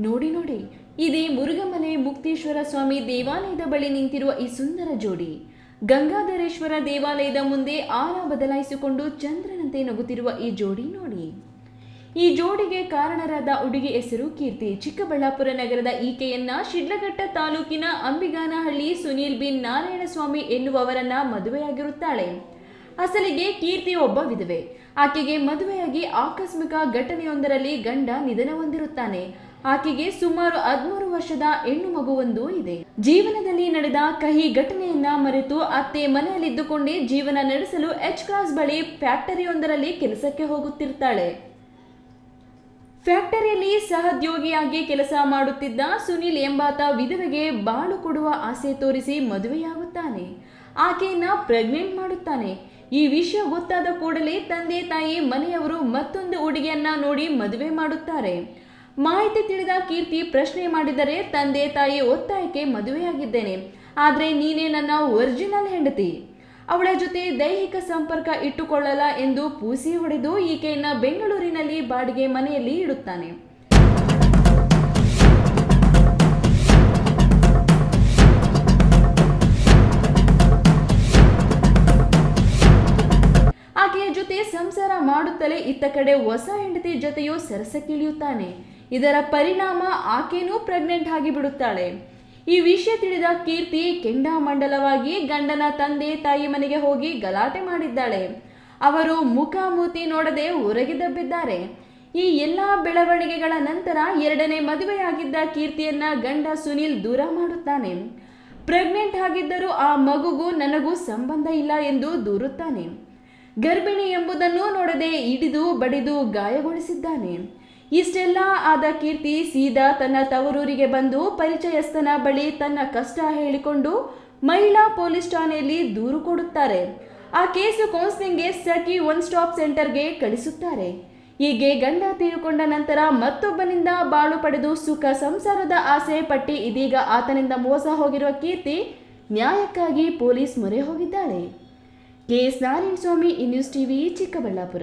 ಗಂಗಾಧರೇಶ್ವರ ಸ್ವಾಮಿ ದೇವಾಲಯದ ಬಳಿ ನಿಂತಿರುವ ಈ ಸುಂದರ ಜೋಡಿ. ಗಂಗಾಧರೇಶ್ವರ ದೇವಾಲಯದ ಮುಂದೆ ಆರ ಬದಲಾಯಿಸಿಕೊಂಡು ಚಂದ್ರನಂತೆ ನಗುತ್ತಿರುವ ಈ ಜೋಡಿ ನೋಡಿ. ಈ ಜೋಡಿಗೆ ಕಾರಣರಾದ ಹುಡುಗಿ ಹೆಸರು ಕೀರ್ತಿ. ಚಿಕ್ಕಬಳ್ಳಾಪುರ ನಗರದ ಈಕೆಯನ್ನ ಶಿಡ್ಲಘಟ್ಟ ತಾಲೂಕಿನ ಅಂಬಿಗಾನಹಳ್ಳಿ ಸುನೀಲ್ ಬಿನ್ ನಾರಾಯಣಸ್ವಾಮಿ ಎನ್ನುವವರನ್ನ ಮದುವೆಯಾಗಿರುತ್ತಾಳೆ. ಅಸಲಿಗೆ ಕೀರ್ತಿ ಒಬ್ಬ ವಿಧವೆ. ಆಕೆಗೆ ಮದುವೆಯಾಗಿ ಆಕಸ್ಮಿಕ ಘಟನೆಯೊಂದರಲ್ಲಿ ಗಂಡ ನಿಧನ ಹೊಂದಿರುತ್ತಾನೆ. ಆಕೆಗೆ ಸುಮಾರು ಹದಿಮೂರು ವರ್ಷದ ಹೆಣ್ಣು ಮಗುವೊಂದು ಇದೆ. ಜೀವನದಲ್ಲಿ ನಡೆದ ಕಹಿ ಘಟನೆಯನ್ನ ಮರೆತು ಅತ್ತೆ ಮನೆಯಲ್ಲಿದ್ದುಕೊಂಡೇ ಜೀವನ ನಡೆಸಲು ಎಚ್ ಕ್ರಾಸ್ ಬಳಿ ಫ್ಯಾಕ್ಟರಿಯೊಂದರಲ್ಲಿ ಕೆಲಸಕ್ಕೆ ಹೋಗುತ್ತಿರ್ತಾಳೆ. ಫ್ಯಾಕ್ಟರಿಯಲ್ಲಿ ಸಹದ್ಯೋಗಿಯಾಗಿ ಕೆಲಸ ಮಾಡುತ್ತಿದ್ದ ಸುನಿಲ್ ಎಂಬಾತ ವಿಧವೆಗೆ ಬಾಳು ಕೊಡುವ ಆಸೆ ತೋರಿಸಿ ಮದುವೆಯಾಗುತ್ತಾನೆ. ಆಕೆಯನ್ನ ಪ್ರೆಗ್ನೆಂಟ್ ಮಾಡುತ್ತಾನೆ. ಈ ವಿಷಯ ಗೊತ್ತಾದ ಕೂಡಲೇ ತಂದೆ ತಾಯಿ ಮನೆಯವರು ಮತ್ತೊಂದು ಹುಡುಗಿಯನ್ನ ನೋಡಿ ಮದುವೆ ಮಾಡುತ್ತಾರೆ. ಮಾಹಿತಿ ತಿಳಿದ ಕೀರ್ತಿ ಪ್ರಶ್ನೆ ಮಾಡಿದರೆ ತಂದೆ ತಾಯಿ ಒತ್ತಾಯಕ್ಕೆ ಮದುವೆಯಾಗಿದ್ದೇನೆ. ಆದರೆ ನೀನೇ ನನ್ನ ಒರಿಜಿನಲ್ ಹೆಂಡತಿ. ಅವಳ ಜೊತೆ ದೈಹಿಕ ಸಂಪರ್ಕ ಇಟ್ಟುಕೊಳ್ಳಲ್ಲ ಎಂದು ಪೂಸಿ ಹೊಡೆದು ಈಕೆಯನ್ನ ಬೆಂಗಳೂರಿನಲ್ಲಿ ಬಾಡಿಗೆ ಮನೆಯಲ್ಲಿ ಇಡುತ್ತಾನೆ. ಆಕೆಯ ಜೊತೆ ಸಂಸಾರ ಮಾಡುತ್ತಲೇ ಇತ್ತ ಕಡೆ ಹೊಸ ಹೆಂಡತಿ ಜೊತೆಯೂ ಸರಸಕ್ಕಿಳಿಯುತ್ತಾನೆ. ಇದರ ಪರಿಣಾಮ ಆಕೆನೂ ಪ್ರೆಗ್ನೆಂಟ್ ಆಗಿ ಬಿಡುತ್ತಾಳೆ. ಈ ವಿಷಯ ತಿಳಿದ ಕೀರ್ತಿ ಕೆಂಡಾಮಂಡಲವಾಗಿ ಗಂಡನ ತಂದೆ ತಾಯಿ ಮನೆಗೆ ಹೋಗಿ ಗಲಾಟೆ ಮಾಡಿದ್ದಾಳೆ. ಅವರು ಮುಖಾಮೂತಿ ನೋಡದೆ ಹೊರಗೆ ದಬ್ಬಿದ್ದಾರೆ. ಈ ಎಲ್ಲ ಬೆಳವಣಿಗೆಗಳ ನಂತರ ಎರಡನೇ ಮದುವೆಯಾಗಿದ್ದ ಕೀರ್ತಿಯನ್ನ ಗಂಡ ಸುನಿಲ್ ದೂರ ಮಾಡುತ್ತಾನೆ. ಪ್ರೆಗ್ನೆಂಟ್ ಆಗಿದ್ದರೂ ಆ ಮಗುಗೂ ನನಗೂ ಸಂಬಂಧ ಇಲ್ಲ ಎಂದು ದೂರುತ್ತಾನೆ. ಗರ್ಭಿಣಿ ಎಂಬುದನ್ನು ನೋಡದೆ ಹಿಡಿದು ಬಡಿದು ಗಾಯಗೊಳಿಸಿದ್ದಾನೆ. ಇಷ್ಟೆಲ್ಲ ಆದ ಕೀರ್ತಿ ಸೀದಾ ತನ್ನ ತವರೂರಿಗೆ ಬಂದು ಪರಿಚಯಸ್ಥನ ಬಳಿ ತನ್ನ ಕಷ್ಟ ಹೇಳಿಕೊಂಡು ಮಹಿಳಾ ಪೊಲೀಸ್ ಠಾಣೆಯಲ್ಲಿ ದೂರು ಕೊಡುತ್ತಾರೆ. ಆ ಕೇಸು ಕೌನ್ಸಿಲಿಂಗ್ಗೆ ಸಖಿ ಒನ್ ಸ್ಟಾಪ್ ಸೆಂಟರ್ಗೆ ಕಳಿಸುತ್ತಾರೆ. ಹೀಗೆ ಗಂಡ ತೀರಿಕೊಂಡ ನಂತರ ಮತ್ತೊಬ್ಬನಿಂದ ಬಾಳು ಪಡೆದು ಸುಖ ಸಂಸಾರದ ಆಸೆ ಪಟ್ಟಿ ಇದೀಗ ಆತನಿಂದ ಮೋಸ ಹೋಗಿರುವ ಕೀರ್ತಿ ನ್ಯಾಯಕ್ಕಾಗಿ ಪೊಲೀಸ್ ಮೊರೆ ಹೋಗಿದ್ದಾಳೆ. ಕೆ ಎಸ್ ನಾರಾಯಣ ಸ್ವಾಮಿ ಈ ಟಿವಿ, ಚಿಕ್ಕಬಳ್ಳಾಪುರ.